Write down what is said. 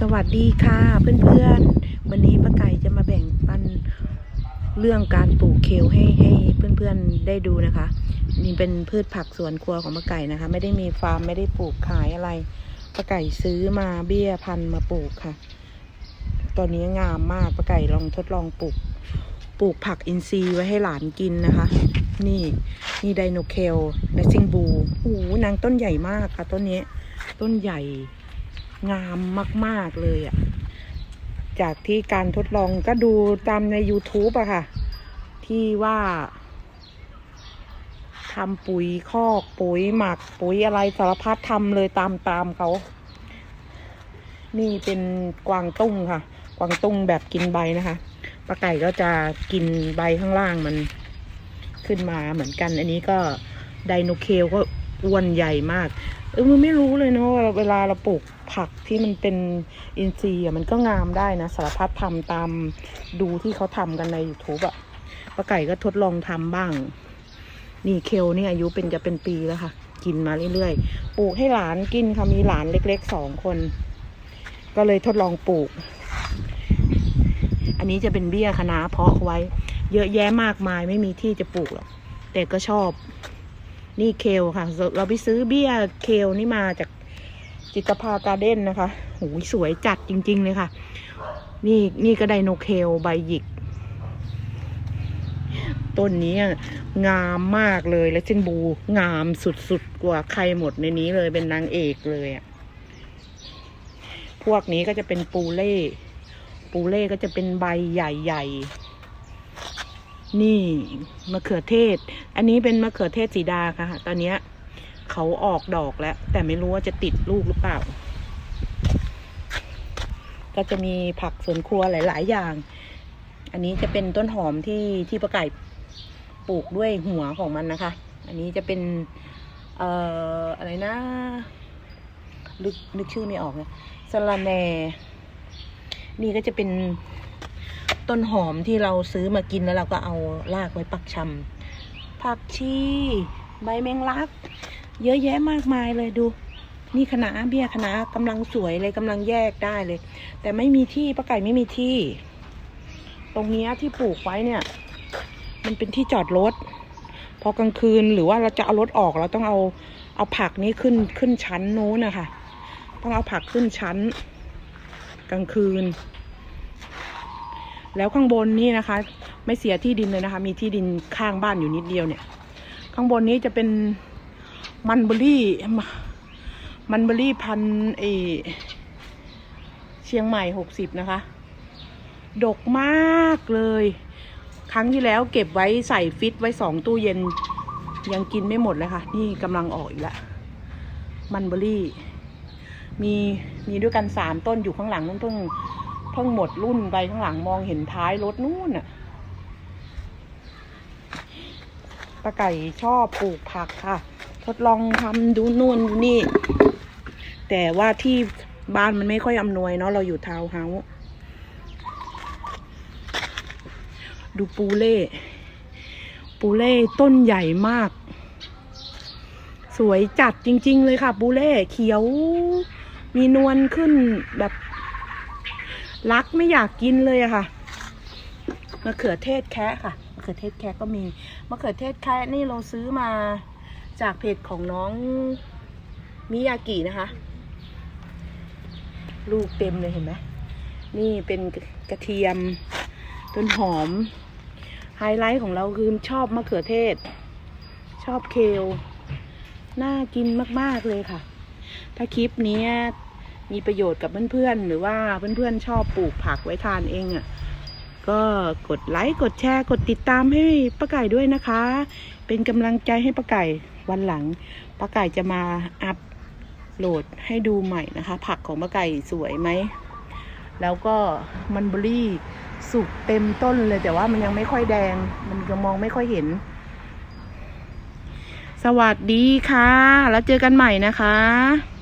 สวัสดีค่ะเพื่อนๆ วันนี้ป้าไก่จะมาแบ่งปันเรื่องการปลูกเคลให้ให้เพื่อนๆได้ดูนะคะ นี่เป็นพืชผักสวนครัวของป้าไก่นะคะ ไม่ได้มีฟาร์มไม่ได้ปลูกขายอะไรป้าไก่ซื้อมาเบี้ยพันมาปลูกค่ะตอนนี้งามมากป้าไก่ลองทดลองปลูก ปลูกผักอินทรีย์ไว้ให้หลานกินนะคะ นี่นี่ไดโนเคลและซิงบูโอ้หนางต้นใหญ่มากค่ะต้นนี้ต้นใหญ่ งามมาก ๆ เลยอะ่ะ จากที่การทดลองก็ดูตามใน YouTube อะค่ะ ที่ว่าทำปุ๋ยคอกปุ๋ยหมัก ปุ๋ยอะไรสารพัดทำเลยตามตามเขา นี่เป็นกวางตุ้งค่ะ กวางตุ้งแบบกินใบนะคะปลาไก่ก็จะกินใบข้างล่างมันขึ้นมาเหมือนกัน อันนี้ก็ไดโนเคลก็อ้วนใหญ่มาก เออมันไม่รู้เลยเนาะว่าเวลาเราปลูก ผักที่มันเป็นอินทรีย์มันก็งามได้นะสารพัดทำตามดูที่เขาทำกันใน YouTube อะป้าไก่ก็ทดลองทำบ้าง นี่เคลนี่อายุเป็นจะเป็นปีแล้วค่ะ กินมาเรื่อยๆ ปลูกให้หลานกินค่ะมีหลานเล็กๆสองคน ก็เลยทดลองปลูก อันนี้จะเป็นเบี้ยคะน้าเพาะไว้ เยอะแยะมากมายไม่มีที่จะปลูกหรอกแต่ก็ชอบ นี่เคลค่ะ เราไปซื้อเบี้ยเคลนี่มาจาก จิตภาการเด้นนะคะโหยสวยจัดจริง ๆ เลยค่ะ นี่นี่ก็ไดโนเคลใบหยิก ต้นนี้งามมากเลยและเช่นบูงามสุดๆ กว่าใครหมดในนี้เลยเป็นนางเอกเลยอะพวกนี้ก็จะเป็นปูเล่ ปูเล่ก็จะเป็นใบใหญ่ๆ นี่มะเขือเทศ อันนี้เป็นมะเขือเทศสีดาค่ะ ตอนเนี้ย เขาออกดอกแล้ว แต่ไม่รู้ว่าจะติดลูกหรือเปล่า ก็จะมีผักสวนครัวหลาย ๆ อย่าง อันนี้จะเป็นต้นหอมที่ที่ประไก่ปลูกด้วยหัวของมันนะคะ อันนี้จะเป็นเอ่ออะไรนะนึกนึกชื่อไม่ออกเลยสะระแน่นี่ก็จะเป็นต้นหอมที่เราซื้อมากินแล้วเราก็เอารากไว้ปักชำผักชีใบแมงลัก เยอะแยะมากมายเลยดู นี่คณะเบี้ยคณะกำลังสวยเลยกำลังแยกได้เลย แต่ไม่มีที่ป้าไก่ไม่มีที่ ตรงนี้ที่ปลูกไว้เนี่ย มันเป็นที่จอดรถพอกลางคืนหรือว่าเราจะเอารถออกเราต้องเอาเอาผักนี้ขึ้นขึ้นชั้นนู้นนะคะต้องเอาผักขึ้นชั้น กลางคืน แล้วข้างบนนี่นะคะ ไม่เสียที่ดินเลยนะคะ มีที่ดินข้างบ้านอยู่นิดเดียวเนี่ย ข้างบนนี้จะเป็น มันเบอรี่ มันเบอรี่พันเอเชียงใหม่หกสิบนะคะ ดกมากเลย ครั้งที่แล้วเก็บไว้ใส่ฟิตไว้สองตู้เย็น ยังกินไม่หมดเลยค่ะ นี่กำลังออกอีกแล้วมันเบอรี่ มีมีด้วยกันสามต้นอยู่ข้างหลังนั่นเพิ่งเพิ่งหมดรุ่นไปข้างหลังมองเห็นท้ายรถนู่นน่ะป้าไก่ชอบปลูกผักค่ะ ทดลองทำดูนู่นดูนี่ แต่ว่าที่บ้านมันไม่ค่อยอำนวยเนาะเราอยู่ทาวน์เฮาส์ดูปูเล่ ปูเล่ต้นใหญ่มาก สวยจัดจริง ๆ เลยค่ะ ปูเล่เขียว มีนวลขึ้นแบบรักไม่อยากกินเลยอะค่ะมะเขือเทศแคะค่ะมะเขือเทศแคะก็มีมะเขือเทศแคะนี่เราซื้อมา จากเพจของน้องมิยากินะคะ ลูกเต็มเลยเห็นไหมนี่เป็นกระเทียมต้นหอม ไฮไลท์ของเราคือชอบมะเขือเทศ ชอบเคลน่ากินมาก ๆ เลยค่ะ ถ้าคลิปนี้มีประโยชน์กับเพื่อน ๆ หรือว่าเพื่อน ๆ ชอบปลูกผักไว้ทานเองอะ ก็กดไลค์กดแชร์กดติดตามให้ป้าไก่ด้วยนะคะ เป็นกำลังใจให้ป้าไก่วันหลังป้าไก่จะมาอัพโหลดให้ดูใหม่นะคะ ผักของป้าไก่สวยไหม แล้วก็มันเบอรี่สุกเต็มต้นเลยแต่ว่ามันยังไม่ค่อยแดง มันยังมองไม่ค่อยเห็น สวัสดีค่ะ แล้วเจอกันใหม่นะคะ